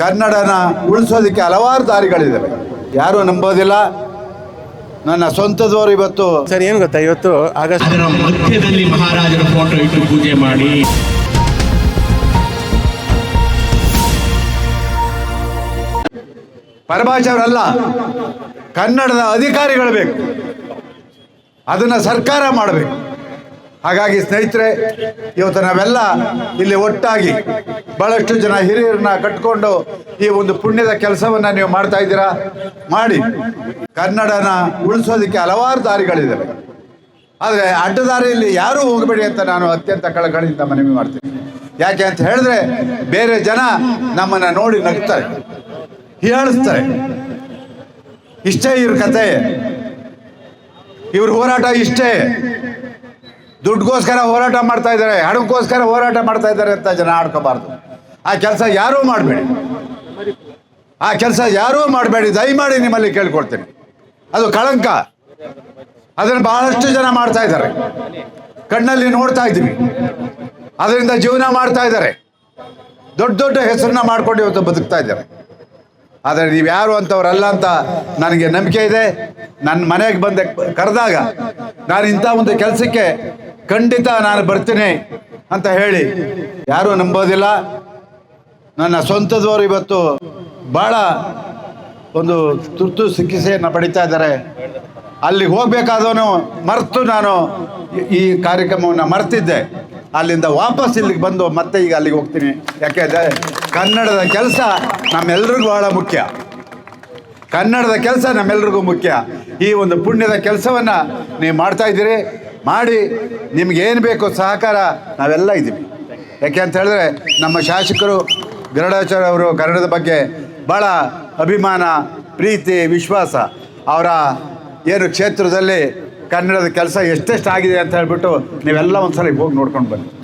ಕನ್ನಡನ ಉಳಿಸೋದಕ್ಕೆ ಹಲವಾರು ದಾರಿಗಳಿದ್ದಾವೆ ಯಾರೂ ನಂಬೋದಿಲ್ಲ. ನನ್ನ ಸ್ವಂತದವರು ಇವತ್ತು ಸರ್ ಏನು ಗೊತ್ತಾ? ಇವತ್ತು ಆಗಸ್ಟ್ ಅದರ ಮಧ್ಯದಲ್ಲಿ ಮಹಾರಾಜರ ಫೋಟೋ ಇಟ್ಟು ಪೂಜೆ ಮಾಡಿ. ಪರಭಾಷೆಯವರಲ್ಲ ಕನ್ನಡದ ಅಧಿಕಾರಿಗಳು ಬೇಕು. ಅದನ್ನು ಸರ್ಕಾರ ಮಾಡಬೇಕು. ಹಾಗಾಗಿ ಸ್ನೇಹಿತರೆ, ಇವತ್ತು ನಾವೆಲ್ಲ ಇಲ್ಲಿ ಒಟ್ಟಾಗಿ ಬಹಳಷ್ಟು ಜನ ಹಿರಿಯರನ್ನ ಕಟ್ಕೊಂಡು ಈ ಒಂದು ಪುಣ್ಯದ ಕೆಲಸವನ್ನು ನೀವು ಮಾಡ್ತಾ ಇದ್ದೀರಾ? ಮಾಡಿ. ಕನ್ನಡನ ಉಳಿಸೋದಕ್ಕೆ ಹಲವಾರು ದಾರಿಗಳಿದ್ದಾವೆ ಆದರೆ ಅಡ್ಡದಾರಿಯಲ್ಲಿ ಯಾರೂ ಹೋಗಬೇಡಿ ಅಂತ ನಾನು ಅತ್ಯಂತ ಕಳಕಳಿಯಿಂದ ಮನವಿ ಮಾಡ್ತೀನಿ. ಯಾಕೆ ಅಂತ ಹೇಳಿದ್ರೆ, ಬೇರೆ ಜನ ನಮ್ಮನ್ನು ನೋಡಿ ನಗ್ತಾರೆ ಹೀಯಾಳಿಸ್ತಾರೆ ಇಷ್ಟೇ ಇವ್ರ ಕತೆ. ಇವ್ರ ಹೋರಾಟ ಇಷ್ಟೇ. ದುಡ್ಡುಗೋಸ್ಕರ ಹೋರಾಟ ಮಾಡ್ತಾ ಇದ್ದಾರೆ, ಹಣಕ್ಕೋಸ್ಕರ ಹೋರಾಟ ಮಾಡ್ತಾ ಇದ್ದಾರೆ ಅಂತ ಜನ ಆಡ್ಕೋಬಾರ್ದು. ಆ ಕೆಲಸ ಯಾರೂ ಮಾಡಬೇಡಿ. ಆ ಕೆಲಸ ಯಾರೂ ಮಾಡಬೇಡಿ, ದಯಮಾಡಿ ನಿಮ್ಮಲ್ಲಿ ಕೇಳ್ಕೊಳ್ತೀನಿ. ಅದು ಕಳಂಕ. ಅದನ್ನು ಬಹಳಷ್ಟು ಜನ ಮಾಡ್ತಾ ಇದ್ದಾರೆ. ಕಣ್ಣಲ್ಲಿ ನೋಡ್ತಾ ಇದ್ದೀವಿ. ಅದರಿಂದ ಜೀವನ ಮಾಡ್ತಾ ಇದ್ದಾರೆ. ದೊಡ್ಡ ದೊಡ್ಡ ಹೆಸರನ್ನ ಮಾಡ್ಕೊಂಡು ಇವತ್ತು ಬದುಕ್ತಾ ಇದ್ದಾರೆ. ಆದರೆ ನೀವು ಯಾರು ಅಂತವರಲ್ಲ ಅಂತ ನನಗೆ ನಂಬಿಕೆ ಇದೆ. ನನ್ನ ಮನೆಗೆ ಬಂದೆ ಕರೆದಾಗ ನಾನು ಇಂಥ ಒಂದು ಕೆಲಸಕ್ಕೆ ಖಂಡಿತ ನಾನು ಬರ್ತೀನಿ ಅಂತ ಹೇಳಿ. ಯಾರೂ ನಂಬೋದಿಲ್ಲ. ನನ್ನ ಸ್ವಂತದವರು ಇವತ್ತು ಭಾಳ ಒಂದು ತುರ್ತು ಚಿಕಿತ್ಸೆಯನ್ನು ಪಡಿತಾ ಇದ್ದಾರೆ. ಅಲ್ಲಿಗೆ ಹೋಗಬೇಕಾದವನು ಮರೆತು ನಾನು ಈ ಕಾರ್ಯಕ್ರಮವನ್ನು ಮರೆತಿದ್ದೆ. ಅಲ್ಲಿಂದ ವಾಪಸ್ ಇಲ್ಲಿಗೆ ಬಂದು ಮತ್ತೆ ಈಗ ಅಲ್ಲಿಗೆ ಹೋಗ್ತೀನಿ. ಯಾಕೆಂದರೆ ಕನ್ನಡದ ಕೆಲಸ ನಮ್ಮೆಲ್ರಿಗೂ ಬಹಳ ಮುಖ್ಯ. ಕನ್ನಡದ ಕೆಲಸ ನಮ್ಮೆಲ್ರಿಗೂ ಮುಖ್ಯ. ಈ ಒಂದು ಪುಣ್ಯದ ಕೆಲಸವನ್ನು ನೀವು ಮಾಡ್ತಾ ಇದ್ದೀರಿ. ಮಾಡಿ, ನಿಮ್ಗೆ ಏನು ಬೇಕೋ ಸಹಕಾರ ನಾವೆಲ್ಲ ಇದ್ದೀವಿ. ಯಾಕೆ ಅಂತ ಹೇಳಿದ್ರೆ, ನಮ್ಮ ಶಾಸಕರು ಗರುಡಾಚಾರ್ಯ ಅವರು ಕನ್ನಡದ ಬಗ್ಗೆ ಭಾಳ ಅಭಿಮಾನ, ಪ್ರೀತಿ, ವಿಶ್ವಾಸ. ಅವರ ಏನು ಕ್ಷೇತ್ರದಲ್ಲಿ ಕನ್ನಡದ ಕೆಲಸ ಎಷ್ಟೆಷ್ಟು ಆಗಿದೆ ಅಂತ ಹೇಳ್ಬಿಟ್ಟು ನೀವೆಲ್ಲ ಒಂದ್ಸಲ ಹೋಗಿ ನೋಡ್ಕೊಂಡು ಬನ್ನಿ.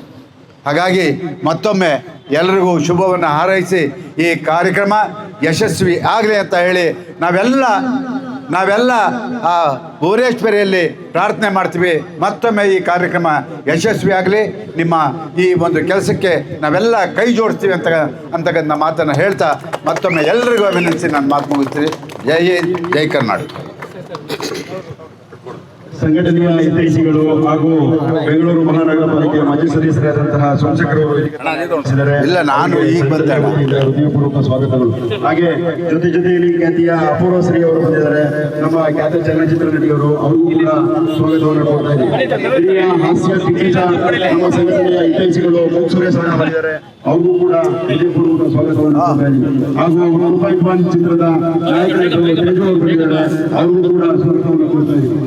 ಹಾಗಾಗಿ ಮತ್ತೊಮ್ಮೆ ಎಲ್ರಿಗೂ ಶುಭವನ್ನು ಹಾರೈಸಿ ಈ ಕಾರ್ಯಕ್ರಮ ಯಶಸ್ವಿ ಆಗಲಿ ಅಂತ ಹೇಳಿ ನಾವೆಲ್ಲ ನಾವೆಲ್ಲ ಆ ಭುವನೇಶ್ವರಿಯಲ್ಲಿ ಪ್ರಾರ್ಥನೆ ಮಾಡ್ತೀವಿ. ಮತ್ತೊಮ್ಮೆ ಈ ಕಾರ್ಯಕ್ರಮ ಯಶಸ್ವಿ ಆಗಲಿ. ನಿಮ್ಮ ಈ ಒಂದು ಕೆಲಸಕ್ಕೆ ನಾವೆಲ್ಲ ಕೈ ಜೋಡಿಸ್ತೀವಿ ಅಂತ, ಅಂತಕ್ಕಂಥ ಮಾತನ್ನು ಹೇಳ್ತಾ ಮತ್ತೊಮ್ಮೆ ಎಲ್ರಿಗೂ ಅಭಿನಂದಿಸಿ ನಾನು ಮಾತು ಮುಗಿಸ್ತೀನಿ. ಜೈ ಜೈ ಕರ್ನಾಟಕ. ಸಂಘಟನೆಯ ಹಿತೈಷಿಗಳು ಹಾಗೂ ಬೆಂಗಳೂರು ಮಹಾನಗರ ಪಾಲಿಕೆಯ ಮಾಜಿ ಸದಸ್ಯರಾದಂತಹ ಸೋಮಶೇಖರ್. ಇಲ್ಲ, ನಾನು ಈಗ ಬಂದೆ. ಹೃದಯಪೂರ್ವಕ ಸ್ವಾಗತಗಳು. ಹಾಗೆ ಜೊತೆ ಜೊತೆಯಲ್ಲಿ ಖ್ಯಾತಿಯ ಅಪೂರ್ವ ಶ್ರೀ ಅವರು ಬಂದಿದ್ದಾರೆ. ನಮ್ಮ ಖ್ಯಾತ ಚಲನಚಿತ್ರ ನಟಿಯವರು ಅವರು ಕೂಡ ಸ್ವಾಗತವನ್ನು ಕೊಡ್ತಾ ಇದ್ದಾರೆ. ಹಾಸ್ಯ ದಿಗ್ಗಜ ನಮ್ಮ ಸಂಘಟನೆಯ ಹಿತೈಷಿಗಳು ಸುರೇಶ್ ಅವರು ಬಂದಿದ್ದಾರೆ. ಅವ್ರಿಗೂ ಕೂಡ ಹೃದಯಪೂರ್ವಕ ಸ್ವಾಗತವನ್ನು ಕೊಡ್ತಾ ಇದ್ದೀವಿ ಹಾಗೂ ರೂಪಾಯಿ ಪಾನ್ ಚಿತ್ರದ ನಾಯಕ ನಟರು ಬಂದಿದ್ದಾರೆ. ಅವ್ರಿಗೂ ಕೂಡ ಸ್ವಾಗತವನ್ನು ಕೊಡ್ತಾ ಇದ್ದೀವಿ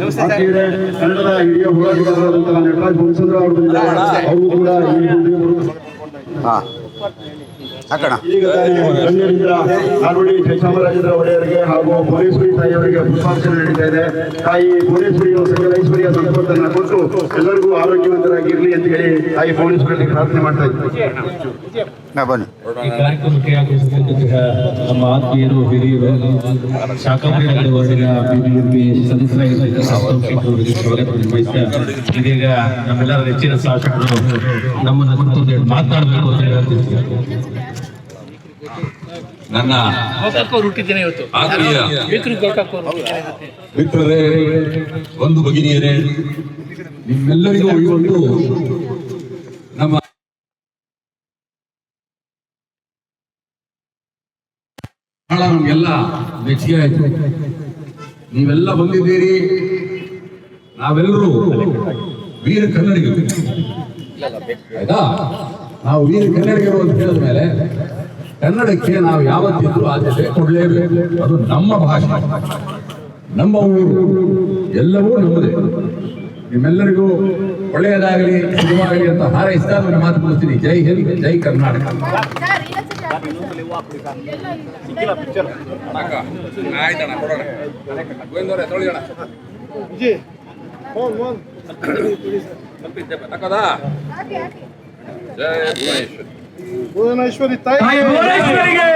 ಕನ್ನಡದ ಹಿರಿಯ ಹೋರಾಟಗಾರರಾದಂತಹ ನಟರಾಜ್ ವಂಶಂದ್ರ ಅವರು ಕೂಡ ಈ ಹಾಕೋಣ. ನಾಲ್ವಡಿ ಒಡೆಯರಿಗೆ ಹಾಗೂ ಭುವನೇಶ್ವರಿ ತಾಯಿಯವರಿಗೆ ಪುಷ್ಪಾರ್ಚನೆ ನಡೀತಾ ಇದೆ. ತಾಯಿ ಭುವನೇಶ್ವರಿ ಸಕಲ ಐಶ್ವರ್ಯ ಸಂಪತ್ತನ್ನ ಕೊಟ್ಟು ಎಲ್ಲರಿಗೂ ಆರೋಗ್ಯವಂತರಾಗಿರಲಿ ಅಂತ ಹೇಳಿ ತಾಯಿ ಭುವನೇಶ್ವರಿ ಪ್ರಾರ್ಥನೆ ಮಾಡ್ತಾ ಇದ್ದೀವಿ ನಾ ಬನ್ನಿ. ಈ ಕಾರ್ಯಕ್ರಮಕ್ಕೆ ಆಗಮಿಸಿದಂತಹ ನಮ್ಮ ಆತ್ಮೀಯರು ಹಿರಿಯರು ವರ್ಗದ ಬಿಬಿಎಂಪಿ ಇದೀಗ ನಮ್ಮೆಲ್ಲರ ನೆಚ್ಚಿನ ಶಾಸಕರು ನಮ್ಮನ್ನು ಕುರಿತು ಮಾತನಾಡಬೇಕು ಅಂತ ಹೇಳ್ತಿರ್ತೀವಿ ನನ್ನ ಹುಟ್ಟಿದ್ದೇನೆ ಇವತ್ತು. ಮಿತ್ರರೇ ಒಂದು ಭಗಿನಿಯರೇ ನಿಮ್ಮೆಲ್ಲರಿಗೂ ಈ ಒಂದು ನಮ್ಮ ಬಹಳ ನಮಗೆಲ್ಲ ಮೆಚ್ಚುಗೆ ಆಯ್ತು. ನೀವೆಲ್ಲ ಬಂದಿದ್ದೀರಿ. ನಾವೆಲ್ಲರೂ ವೀರ ಕನ್ನಡಿಗರು. ಆಯ್ತಾ? ನಾವು ವೀರ ಕನ್ನಡಿಗರು ಅಂತ ಹೇಳಿದ ಮೇಲೆ ಕನ್ನಡಕ್ಕೆ ನಾವು ಯಾವತ್ತಿದ್ರೂ ಆದ್ಯತೆ ಕೊಡಲೇಬೇಕು. ಅದು ನಮ್ಮ ಭಾಷೆ. ನಮ್ಮ ಊರು. ಎಲ್ಲವೂ ನಮ್ಮದೇ. ನಿಮ್ಮೆಲ್ಲರಿಗೂ ಒಳ್ಳೆಯದಾಗಲಿ ಶುಭವಾಗಲಿ ಅಂತ ಹಾರೈಸ್ತಾ ನಾನು ಮಾತು ಕೊಡ್ತೀನಿ. ಜೈ ಹಿಂದ್ ಜೈ ಕರ್ನಾಟಕ. ತಾಯಿ. ಭುವನೇಶ್ವರಿಗೆ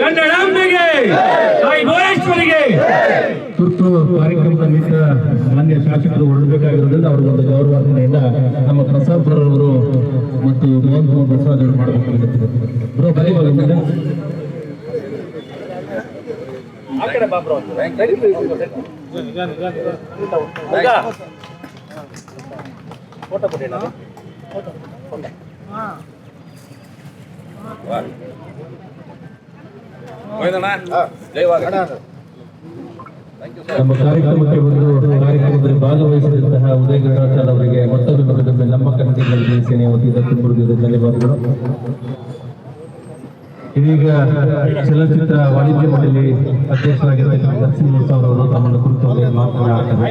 ಕನ್ನಡಾಂಬೆಗೆ ತಾಯಿ ಭುವನೇಶ್ವರಿಗೆ. ತುರ್ತು ಕಾರ್ಯಕ್ರಮದ ನಿಮಿತ್ತ ಮಾನ್ಯ ಶಾಸಕರು ಹೊರಡಬೇಕಾಗಿರೋದ್ರಿಂದ ಅವ್ರಿಗೊಂದು ಗೌರವಾರ್ಪಣೆಯಿಂದ ನಮ್ಮ ಪ್ರಸಾದ್ ಅವರು ಮತ್ತು ಮೋಹನ್ ಕುಮಾರ್ ಪ್ರಸಾದ್ ಅವರು ಮಾಡಬೇಕಾಗಿರುತ್ತೆ ಬ್ರೋ ಬರೀ ನಮ್ಮ ಕಾರ್ಯಕ್ರಮಕ್ಕೆ ಬಂದು ಕಾರ್ಯಕ್ರಮದಲ್ಲಿ ಭಾಗವಹಿಸಿದಂತಹ ಉದಯ ಗಣರಾಚಾರ್ಯ ಅವರಿಗೆ ಮತ್ತೊಂದು ಮಗದೊಮ್ಮೆ ನಮ್ಮ ಕನ್ನಡಿಗರ ಸೇನೆ ವತಿಯಿಂದ ತುಂಬಿದ ಧನ್ಯವಾದಗಳು. ಇದೀಗ ಚಲನಚಿತ್ರ ವಾಣಿಜ್ಯ ಮಂಡಳಿ ಅಧ್ಯಕ್ಷರಾಗಿರ್ತಕ್ಕಂಥ ನರಸಿಂಹ ಅವರು ತಮ್ಮನ್ನು ಕುರಿತು ಮಾತನಾಡ್ತಾರೆ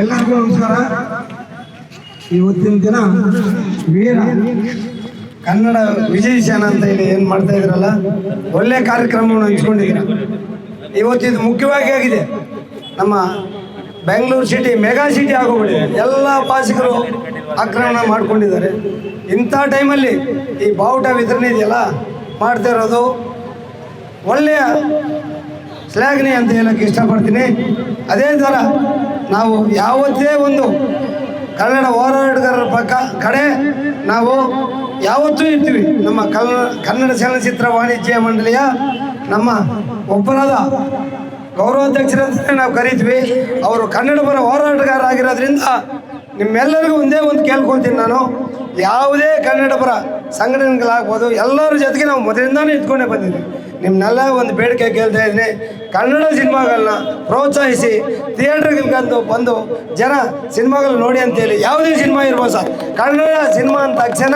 ಎಲ್ಲರಿಗೂ ನಮಸ್ಕಾರ. ಇವತ್ತಿನ ದಿನ ವೀರ ಕನ್ನಡ ವಿಜಯಶಾನ ಅಂತ ಹೇಳಿ ಏನು ಮಾಡ್ತಾ ಇದ್ರಲ್ಲ, ಒಳ್ಳೆ ಕಾರ್ಯಕ್ರಮವನ್ನು ಹಂಚ್ಕೊಂಡಿದ್ದೀರ? ಇವತ್ತಿದು ಮುಖ್ಯವಾಗಿ ಆಗಿದೆ. ನಮ್ಮ ಬೆಂಗಳೂರು ಸಿಟಿ ಮೆಗಾ ಸಿಟಿ ಆಗೋಗ್ಬಿಟ್ಟಿದೆ ಎಲ್ಲ ಭಾಷಿಕರು ಆಕ್ರಮಣ ಮಾಡ್ಕೊಂಡಿದ್ದಾರೆ. ಇಂಥ ಟೈಮಲ್ಲಿ ಈ ಬಾವುಟ ವಿತರಣೆ ಇದೆಯಲ್ಲ, ಮಾಡ್ತಾ ಇರೋದು ಒಳ್ಳೆಯ ಶ್ಲಾಘನೆ ಅಂತ ಹೇಳಕ್ಕೆ ಇಷ್ಟಪಡ್ತೀನಿ. ಅದೇ ಥರ ನಾವು ಯಾವತ್ತೇ ಒಂದು ಕನ್ನಡ ಹೋರಾಟಗಾರರ ಪಕ್ಕ ಕಡೆ ನಾವು ಯಾವತ್ತೂ ಇರ್ತೀವಿ. ನಮ್ಮ ಕನ್ನಡ ಚಲನಚಿತ್ರ ವಾಣಿಜ್ಯ ಮಂಡಳಿಯ ನಮ್ಮ ಒಬ್ಬರಾದ ಗೌರವಾಧ್ಯಕ್ಷರಂತಲೇ ನಾವು ಕರಿತೀವಿ. ಅವರು ಕನ್ನಡ ಪರ ಹೋರಾಟಗಾರ ಆಗಿರೋದ್ರಿಂದ ನಿಮ್ಮೆಲ್ಲರಿಗೂ ಒಂದೇ ಒಂದು ಕೇಳ್ಕೊತೀನಿ ನಾನು. ಯಾವುದೇ ಕನ್ನಡ ಪರ ಸಂಘಟನೆಗಳಾಗ್ಬೋದು ಎಲ್ಲರ ಜೊತೆಗೆ ನಾವು ಮೊದಲಿಂದಾನೇ ಇದ್ಕೊಂಡೇ ಬಂದಿದ್ದೀವಿ. ನಿಮ್ಮನ್ನೆಲ್ಲ ಒಂದು ಬೇಡಿಕೆ ಕೇಳ್ತಾ ಇದ್ದೀನಿ. ಕನ್ನಡ ಸಿನಿಮಾಗಳನ್ನ ಪ್ರೋತ್ಸಾಹಿಸಿ ಥಿಯೇಟ್ರ್ಗಂದು ಬಂದು ಜನ ಸಿನಿಮಾಗಳು ನೋಡಿ ಅಂತೇಳಿ ಯಾವುದೇ ಸಿನಿಮಾ ಇರ್ಬೋದು ಸರ್ ಕನ್ನಡ ಸಿನಿಮಾ ಅಂದ ತಕ್ಷಣ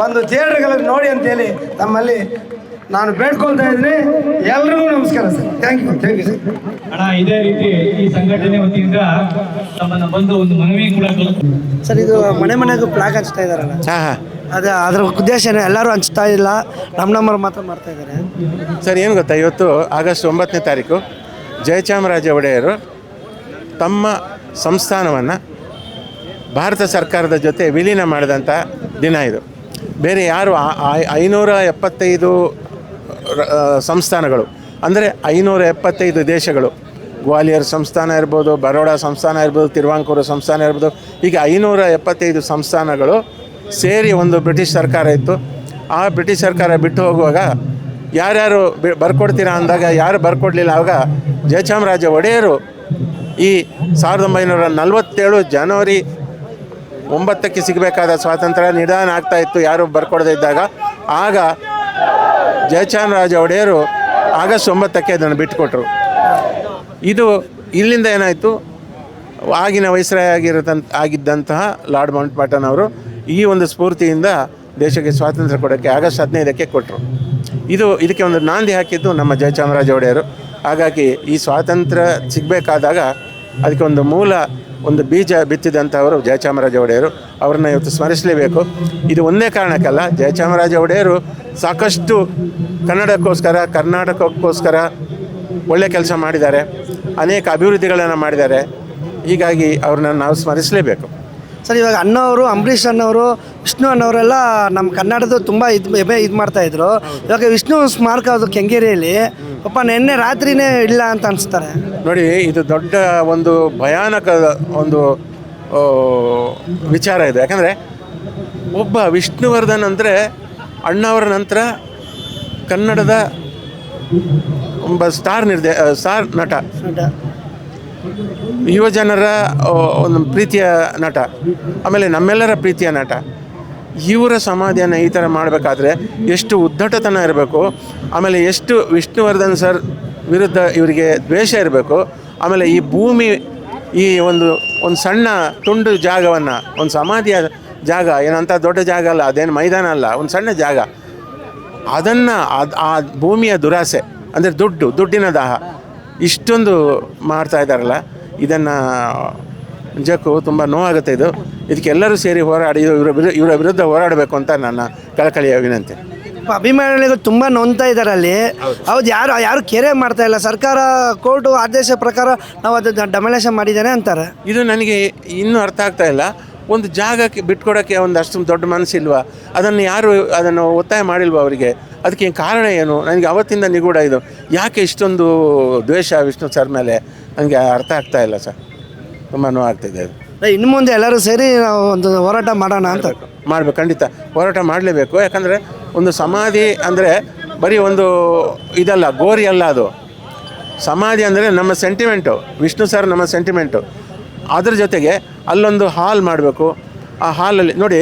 ಬಂದು ಥಿಯೇಟ್ರ್ಗಳಲ್ಲಿ ನೋಡಿ ಅಂತೇಳಿ ತಮ್ಮಲ್ಲಿ ನಾನು ಬೇಡ್ಕೊಳ್ತಾ ಇದ್ದೀನಿ. ಎಲ್ರಿಗೂ ನಮಸ್ಕಾರ sir. Thank you thank you sir ಅಣ್ಣ ಇದೇ ರೀತಿ ಈ ಸಂಘಟನೆ ವತಿಯಿಂದ ತಮ್ಮನ್ನು ಬಂದು ಒಂದು ಮನವಿ ಕೂಡ ಸರ್ ಇದು ಮನೆ ಮನೆಗೂ ಫ್ಲಾಗ್ ಹಚ್ತಾ ಇದಾರಲ್ಲ. ಅದು, ಅದ್ರ ಉದ್ದೇಶ ಎಲ್ಲರೂ ಹಂಚ್ತಾ ಇಲ್ಲ. ನಮ್ಮ ನಮ್ಮರು ಮಾತ್ರ ಮಾಡ್ತಾ ಇದ್ದಾರೆ ಸರ್, ಏನು ಗೊತ್ತಾ? ಇವತ್ತು ಆಗಸ್ಟ್ ಒಂಬತ್ತನೇ ತಾರೀಕು ಜಯಚಾಮರಾಜ ಒಡೆಯರು ತಮ್ಮ ಸಂಸ್ಥಾನವನ್ನು ಭಾರತ ಸರ್ಕಾರದ ಜೊತೆ ವಿಲೀನ ಮಾಡಿದಂಥ ದಿನ ಇದು. ಬೇರೆ ಯಾರು ಐನೂರ ಎಪ್ಪತ್ತೈದು ಸಂಸ್ಥಾನಗಳು, ಅಂದರೆ ಐನೂರ ಎಪ್ಪತ್ತೈದು ದೇಶಗಳು, ಗ್ವಾಲಿಯರ್ ಸಂಸ್ಥಾನ ಇರ್ಬೋದು, ಬರೋಡಾ ಸಂಸ್ಥಾನ ಇರ್ಬೋದು, ತಿರುವಾಂಕೂರು ಸಂಸ್ಥಾನ ಇರ್ಬೋದು ಹೀಗೆ ಐನೂರ ಎಪ್ಪತ್ತೈದು ಸಂಸ್ಥಾನಗಳು ಸೇರಿ ಒಂದು ಬ್ರಿಟಿಷ್ ಸರ್ಕಾರ ಇತ್ತು. ಆ ಬ್ರಿಟಿಷ್ ಸರ್ಕಾರ ಬಿಟ್ಟು ಹೋಗುವಾಗ ಯಾರ್ಯಾರು ಬರ್ಕೊಡ್ತೀರಾ ಅಂದಾಗ ಯಾರು ಬರ್ಕೊಡ್ಲಿಲ್ಲ ಆವಾಗ ಜಯಚಾಮರಾಜ ಒಡೆಯರು ಈ ಸಾವಿರದ ಒಂಬೈನೂರ ನಲವತ್ತೇಳು ಜನವರಿ ಒಂಬತ್ತಕ್ಕೆ ಸಿಗಬೇಕಾದ ಸ್ವಾತಂತ್ರ್ಯ ನಿಧಾನ ಆಗ್ತಾ ಇತ್ತು, ಯಾರು ಬರ್ಕೊಡದೇ ಇದ್ದಾಗ. ಆಗ ಜಯಚಾಮರಾಜ ಒಡೆಯರು ಆಗಸ್ಟ್ ಒಂಬತ್ತಕ್ಕೆ ಅದನ್ನು ಬಿಟ್ಟುಕೊಟ್ರು. ಇದು ಇಲ್ಲಿಂದ ಏನಾಯಿತು? ಆಗಿನ ವೈಸ್ರಾಯ ಆಗಿರತಂತ ಆಗಿದ್ದಂತಹ ಲಾರ್ಡ್ ಮೌಂಟ್ ಬಾಟನ್ ಅವರು ಈ ಒಂದು ಸ್ಫೂರ್ತಿಯಿಂದ ದೇಶಕ್ಕೆ ಸ್ವಾತಂತ್ರ್ಯ ಕೊಡೋಕ್ಕೆ, ಆಗಸ್ಟ್ ಹದಿನೈದಕ್ಕೆ ಕೊಟ್ಟರು ಇದು ಇದಕ್ಕೆ ಒಂದು ನಾಂದಿ ಹಾಕಿದ್ದು ನಮ್ಮ ಜಯಚಾಮರಾಜ ಒಡೆಯರು ಹಾಗಾಗಿ ಈ ಸ್ವಾತಂತ್ರ್ಯ ಸಿಗಬೇಕಾದಾಗ ಅದಕ್ಕೆ ಒಂದು ಮೂಲ, ಒಂದು ಬೀಜ ಬಿತ್ತಿದಂಥವರು ಜಯಚಾಮರಾಜ ಒಡೆಯರು ಅವ್ರನ್ನ ಇವತ್ತು ಸ್ಮರಿಸಲೇಬೇಕು. ಇದು ಒಂದೇ ಕಾರಣಕ್ಕಲ್ಲ ಜಯಚಾಮರಾಜ ಒಡೆಯರು ಸಾಕಷ್ಟು ಕನ್ನಡಕ್ಕೋಸ್ಕರ, ಕರ್ನಾಟಕಕ್ಕೋಸ್ಕರ ಒಳ್ಳೆ ಕೆಲಸ ಮಾಡಿದ್ದಾರೆ. ಅನೇಕ ಅಭಿವೃದ್ಧಿಗಳನ್ನು ಮಾಡಿದ್ದಾರೆ. ಹೀಗಾಗಿ ಅವ್ರನ್ನ ನಾವು ಸ್ಮರಿಸಲೇಬೇಕು. ಸರ್ ಇವಾಗ ಅಣ್ಣವರು ಅಂಬರೀಷ್ ಅಣ್ಣವರು ವಿಷ್ಣು ಅಣ್ಣವರೆಲ್ಲ ನಮ್ಮ ಕನ್ನಡದ ತುಂಬ ಇದು ಇದು ಮಾಡ್ತಾ ಇದ್ರು. ಇವಾಗ ವಿಷ್ಣು ಸ್ಮಾರಕ ಅದು ಕೆಂಗೇರಿಯಲ್ಲಿ ಪಾಪ ನಿನ್ನೆ ರಾತ್ರಿನೇ ಇಲ್ಲ ಅಂತ ಅನಿಸ್ತಾರೆ. ನೋಡಿ ಇದು ದೊಡ್ಡ ಒಂದು ಭಯಾನಕ ಒಂದು ವಿಚಾರ ಇದೆ. ಯಾಕಂದರೆ ಒಬ್ಬ ವಿಷ್ಣುವರ್ಧನ್ ಅಂದರೆ ಅಣ್ಣವರ ನಂತರ ಕನ್ನಡದ ಒಬ್ಬ ಸ್ಟಾರ್ ನಿರ್ದೇ ಸ್ಟಾರ್ ನಟ. ಯುವ ಜನರ ಒಂದು ಪ್ರೀತಿಯ ನಟ, ಆಮೇಲೆ ನಮ್ಮೆಲ್ಲರ ಪ್ರೀತಿಯ ನಟ. ಇವರ ಸಮಾಧಿಯನ್ನು ಈ ಥರ ಮಾಡಬೇಕಾದ್ರೆ ಎಷ್ಟು ಉದ್ದಟತನ ಇರಬೇಕು, ಆಮೇಲೆ ಎಷ್ಟು ವಿಷ್ಣುವರ್ಧನ್ ಸರ್ ವಿರುದ್ಧ ಇವರಿಗೆ ದ್ವೇಷ ಇರಬೇಕು, ಆಮೇಲೆ ಈ ಭೂಮಿ, ಈ ಒಂದು ಒಂದು ಸಣ್ಣ ತುಂಡು ಜಾಗವನ್ನು, ಒಂದು ಸಮಾಧಿಯ ಜಾಗ, ಏನಂತ ದೊಡ್ಡ ಜಾಗ ಅಲ್ಲ, ಅದೇನು ಮೈದಾನ ಅಲ್ಲ, ಒಂದು ಸಣ್ಣ ಜಾಗ. ಅದನ್ನು ಅದು ಆ ಭೂಮಿಯ ದುರಾಸೆ, ಅಂದರೆ ದುಡ್ಡು, ದುಡ್ಡಿನ ದಾಹ ಇಷ್ಟೊಂದು ಮಾಡ್ತಾ ಇದ್ದಾರಲ್ಲ ಇದನ್ನು ನಿಜಕ್ಕೂ ತುಂಬ ನೋವಾಗುತ್ತೆ ಇದು. ಇದಕ್ಕೆಲ್ಲರೂ ಸೇರಿ ಹೋರಾಡಿ ಇವರ ವಿರು ಇವರ ವಿರುದ್ಧ ಹೋರಾಡಬೇಕು ಅಂತ ನನ್ನ ಕಳಕಳಿಯ ವಿನಂತಿ. ಪಾಪ ಅಭಿಮಾನಿಗಳು ತುಂಬ ನೊಂದ್ತಾ ಇದ್ದಾರೆ ಅಲ್ಲಿ ಹೌದು ಯಾರು ಯಾರು ಕೆರೆ ಮಾಡ್ತಾ ಇಲ್ಲ. ಸರ್ಕಾರ ಕೋರ್ಟು ಆದೇಶ ಪ್ರಕಾರ ನಾವು ಅದನ್ನು ಡಮಲೇಷನ್ ಮಾಡಿದ್ದೇನೆ ಅಂತಾರೆ. ಇದು ನನಗೆ ಇನ್ನೂ ಅರ್ಥ ಆಗ್ತಾ ಇಲ್ಲ. ಒಂದು ಜಾಗಕ್ಕೆ ಬಿಟ್ಕೊಡೋಕ್ಕೆ ಒಂದು ಅಷ್ಟು ದೊಡ್ಡ ಮನಸ್ಸಿಲ್ವಾ? ಅದನ್ನು ಯಾರು ಅದನ್ನು ಒತ್ತಾಯ ಮಾಡಿಲ್ವ ಅವರಿಗೆ? ಅದಕ್ಕೆ ಕಾರಣ ಏನು? ನನಗೆ ಅವತ್ತಿಂದ ನಿಗೂಢ ಇದು. ಯಾಕೆ ಇಷ್ಟೊಂದು ದ್ವೇಷ ವಿಷ್ಣು ಸರ್ ಮೇಲೆ? ನನಗೆ ಅರ್ಥ ಆಗ್ತಾ ಇಲ್ಲ ಸರ್. ತುಂಬ ನೋವಾಗ್ತಿದೆ ಅದು. ಇನ್ನು ಮುಂದೆ ಎಲ್ಲರೂ ಸೇರಿ ನಾವು ಒಂದು ಹೋರಾಟ ಮಾಡೋಣ ಅಂತ. ಮಾಡಬೇಕು. ಖಂಡಿತ. ಹೋರಾಟ ಮಾಡಲೇಬೇಕು. ಯಾಕಂದರೆ ಒಂದು ಸಮಾಧಿ ಅಂದರೆ ಬರೀ ಒಂದು ಇದಲ್ಲ ಗೋರಿ ಅಲ್ಲ ಅದು. ಸಮಾಧಿ ಅಂದರೆ ನಮ್ಮ ಸೆಂಟಿಮೆಂಟು ವಿಷ್ಣು ಸರ್ ನಮ್ಮ ಸೆಂಟಿಮೆಂಟು ಅದ್ರ ಜೊತೆಗೆ ಅಲ್ಲೊಂದು ಹಾಲ್ ಮಾಡಬೇಕು. ಆ ಹಾಲಲ್ಲಿ ನೋಡಿ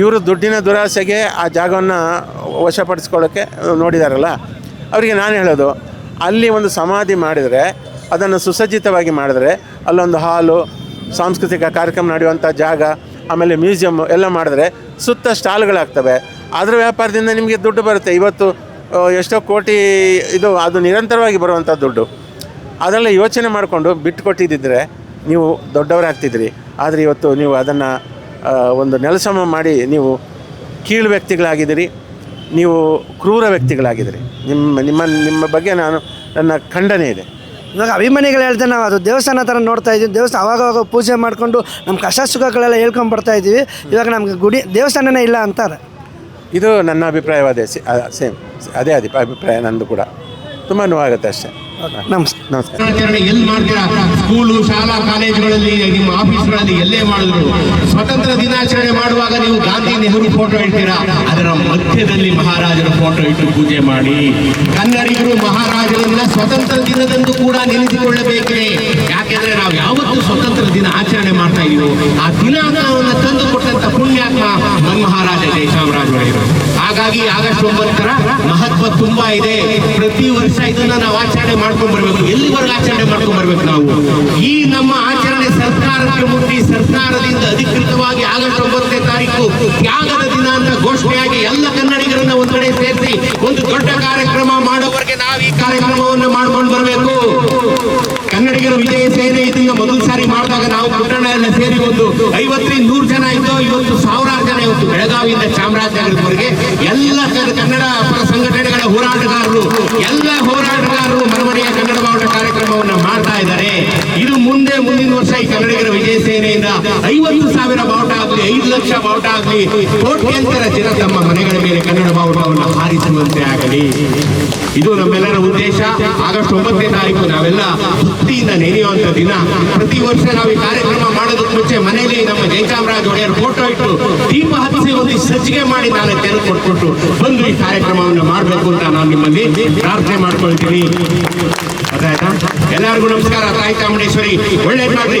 ಇವರು ದುಡ್ಡಿನ ದುರಾಸೆಗೆ ಆ ಜಾಗವನ್ನು ವಶಪಡಿಸ್ಕೊಳ್ಳೋಕ್ಕೆ ನೋಡಿದಾರಲ್ಲ, ಅವರಿಗೆ ನಾನು ಹೇಳೋದು, ಅಲ್ಲಿ ಒಂದು ಸಮಾಧಿ ಮಾಡಿದರೆ, ಅದನ್ನು ಸುಸಜ್ಜಿತವಾಗಿ ಮಾಡಿದರೆ, ಅಲ್ಲೊಂದು ಹಾಲು, ಸಾಂಸ್ಕೃತಿಕ ಕಾರ್ಯಕ್ರಮ ನಡೆಯುವಂಥ ಜಾಗ, ಆಮೇಲೆ ಮ್ಯೂಸಿಯಮ್ ಎಲ್ಲ ಮಾಡಿದ್ರೆ ಸುತ್ತ ಸ್ಟಾಲ್ಗಳಾಗ್ತವೆ. ಅದರ ವ್ಯಾಪಾರದಿಂದ ನಿಮಗೆ ದುಡ್ಡು ಬರುತ್ತೆ. ಇವತ್ತು ಎಷ್ಟೋ ಕೋಟಿ ಇದು, ಅದು ನಿರಂತರವಾಗಿ ಬರುವಂಥ ದುಡ್ಡು. ಅದೆಲ್ಲ ಯೋಚನೆ ಮಾಡಿಕೊಂಡು ಬಿಟ್ಟು ಕೊಟ್ಟಿದ್ದಿದ್ರೆ ನೀವು ದೊಡ್ಡವರಾಗ್ತಿದ್ರಿ. ಆದರೆ ಇವತ್ತು ನೀವು ಅದನ್ನು ಒಂದು ನೆಲಸಮ ಮಾಡಿ ನೀವು ಕೀಳು ವ್ಯಕ್ತಿಗಳಾಗಿದ್ದೀರಿ. ನೀವು ಕ್ರೂರ ವ್ಯಕ್ತಿಗಳಾಗಿದ್ದೀರಿ. ನಿಮ್ಮ ನಿಮ್ಮ ನಿಮ್ಮ ಬಗ್ಗೆ ನಾನು ನನ್ನ ಖಂಡನೆ ಇದೆ. ಇವಾಗ ಅಭಿಮಾನಿಗಳು ಹೇಳ್ತಾರೆ ನಾವು ಅದು ದೇವಸ್ಥಾನ ಥರ ನೋಡ್ತಾ ಇದ್ದೀವಿ. ದೇವಸ್ಥಾನ ಅವಾಗವಾಗ ಅವಾಗ ಪೂಜೆ ಮಾಡಿಕೊಂಡು ನಮ್ಮ ಕಷ್ಟ ಸುಖಗಳೆಲ್ಲ ಹೇಳ್ಕೊಂಡು ಬರ್ತಾ ಇದ್ದೀವಿ. ಇವಾಗ ನಮಗೆ ಗುಡಿ ದೇವಸ್ಥಾನನೇ ಇಲ್ಲ ಅಂತಾರೆ. ಇದು ನನ್ನ ಅಭಿಪ್ರಾಯವಾದ ಸೇಮ್ ಅದೇ ಅದೇ ಅಭಿಪ್ರಾಯ ನಂದು ಕೂಡ. ತುಂಬ ನೋವಾಗುತ್ತೆ ಅಷ್ಟೇ. ನಮಸ್ಕಾರ ನಮಸ್ಕಾರ ಮಾಡ್ತೀರಾ ಸ್ಕೂಲು, ಶಾಲಾ, ಕಾಲೇಜುಗಳಲ್ಲಿ ನಿಮ್ಮ ಆಫೀಸ್ಗಳಲ್ಲಿ ಎಲ್ಲೇ ಮಾಡಿದ್ರು. ಸ್ವತಂತ್ರ ದಿನಾಚರಣೆ ಮಾಡುವಾಗ ನೀವು ಗಾಂಧಿ ನೆಹರು ಫೋಟೋ ಇಡ್ತೀರಾ? ಅದರ ಮಧ್ಯದಲ್ಲಿ ಮಹಾರಾಜರ ಫೋಟೋ ಇಟ್ಟು ಪೂಜೆ ಮಾಡಿ. ಕನ್ನಡಿಗರು ಮಹಾರಾಜರನ್ನ ಸ್ವತಂತ್ರ ದಿನದಂದು ಕೂಡ ನೆನೆಸಿಕೊಳ್ಳಬೇಕೇ. ಯಾಕೆಂದ್ರೆ ನಾವು ಯಾವತ್ತು ಸ್ವತಂತ್ರ ದಿನ ಆಚರಣೆ ಮಾಡ್ತಾ ಇದೀವೋ ಆ ದಿನಾಂಕವನ್ನು ತಂದು ಕೊಟ್ಟಂತ ಪುಣ್ಯಾತ್ಮ ಮನ್ಮಹಾರಾಜ ಜಯಚಾಮರಾಜ ಒಡೆಯರು ಹಾಗಾಗಿ ಆಗಸ್ಟ್ ಒಂಬತ್ತರ ಮಹತ್ವ ತುಂಬಾ ಇದೆ. ಪ್ರತಿ ವರ್ಷ ಇದನ್ನ ನಾವು ಆಚರಣೆ ಮಾಡ್ಕೊಂಡ್ ಬರ್ಬೇಕು. ಎಲ್ಲಿವರೆಗೂ ಆಚರಣೆ ಮಾಡ್ಕೊಂಡ್ ಬರ್ಬೇಕು ನಾವು? ಈ ನಮ್ಮ ಆಚರಣೆ ಸರ್ಕಾರಕ್ಕೆ ಮುಟ್ಟಿ ಸರ್ಕಾರದಿಂದ ಅಧಿಕೃತವಾಗಿ ಆಗಸ್ಟ್ ಒಂಬತ್ತನೇ ತಾರೀಕು ತ್ಯಾಗದ ದಿನ ಅಂತ ಘೋಷಣೆಯಾಗಿ ಎಲ್ಲ ಕನ್ನಡಿಗರನ್ನ ಒಂದೆಡೆ ಸೇರಿಸಿ ಒಂದು ದೊಡ್ಡ ಕಾರ್ಯಕ್ರಮ ಮಾಡೋವರೆಗೆ ನಾವು ಈ ಕಾರ್ಯಕ್ರಮವನ್ನು ಮಾಡ್ಕೊಂಡು ಬರಬೇಕು. ಕನ್ನಡಿಗರ ವಿಜಯ ಸೇನೆ ಇದನ್ನ ಮೊದಲ ಸಾರಿ ಮಾಡಿದಾಗ ನಾವು ಪುಟ್ಟಣ ಎಲ್ಲ ಸೇರಿ ಒಂದು ಐವತ್ತರಿಂದ ನೂರು ಜನ ಇದ್ದೋ ಇವತ್ತು ಸಾವಿರಾರು ಜನ ಇವತ್ತು ಬೆಳಗಾವಿಯಿಂದ ಚಾಮರಾಜನಗರದವರೆಗೆ ಎಲ್ಲ ಕನ್ನಡ- ಪರ ಸಂಘಟನೆಗಳ ಹೋರಾಟಗಾರರು, ಎಲ್ಲ ಹೋರಾಟಗಾರರು ಮನಮನೆಯ ಕನ್ನಡ ಬಾವುಟ ಕಾರ್ಯಕ್ರಮವನ್ನು ಮಾಡ್ತಾ ಇದ್ದಾರೆ. ಇದು ಮುಂದೆ ಮುಂದಿನ ವರ್ಷ ಕನ್ನಡಿಗರ ವಿಜಯ ಸೇನೆಯಿಂದ ಐವತ್ತು ಸಾವಿರ ಬಾವುಟ ಆಗಲಿ, ಐದು ಲಕ್ಷ ಬಾವುಟ ಆಗಲಿ, ಕೋಟ್ಯಂತರ ಜನ ತಮ್ಮ ಮನೆಗಳ ಮೇಲೆ ಕನ್ನಡ ಬಾವುಟವನ್ನು ಹಾರಿಸುವಂತೆ ಆಗಲಿ. ಇದು ನಮ್ಮೆಲ್ಲರ ಉದ್ದೇಶ. ಆಗಸ್ಟ್ ಒಂಬತ್ತನೇ ತಾರೀಕು ನಾವೆಲ್ಲ ಭಕ್ತಿಯಿಂದ ನೆನೆಯುವಂತ ದಿನ. ಪ್ರತಿ ವರ್ಷ ನಾವು ಈ ಕಾರ್ಯಕ್ರಮ ಮಾಡೋದಕ್ಕೆ ಮುಂಚೆ ಮನೆಯಲ್ಲಿ ನಮ್ಮ ಜಯಚಾಮರಾಜ ಒಡೆಯರ್ ಫೋಟೋ ಇಟ್ಟು ದೀಪ ಹತ್ತಿಸಿ ಒಂದು ಸಜ್ಜಿಗೆ ಮಾಡಿ ನಾನು ತೆರೆ ಕೊಟ್ಬಿಟ್ಟು ಬಂದು ಈ ಕಾರ್ಯಕ್ರಮವನ್ನು ಮಾಡಬೇಕು ಅಂತ ನಾನು ನಿಮ್ಮಲ್ಲಿ ಪ್ರಾರ್ಥನೆ ಮಾಡ್ಕೊಳ್ತೀನಿ. ಅದಾಯ್ತಾ? ಎಲ್ಲರಿಗೂ ನಮಸ್ಕಾರ. ತಾಯಿ ಚಾಮುಂಡೇಶ್ವರಿ ಒಳ್ಳೆ ಮಾಡ್ರಿ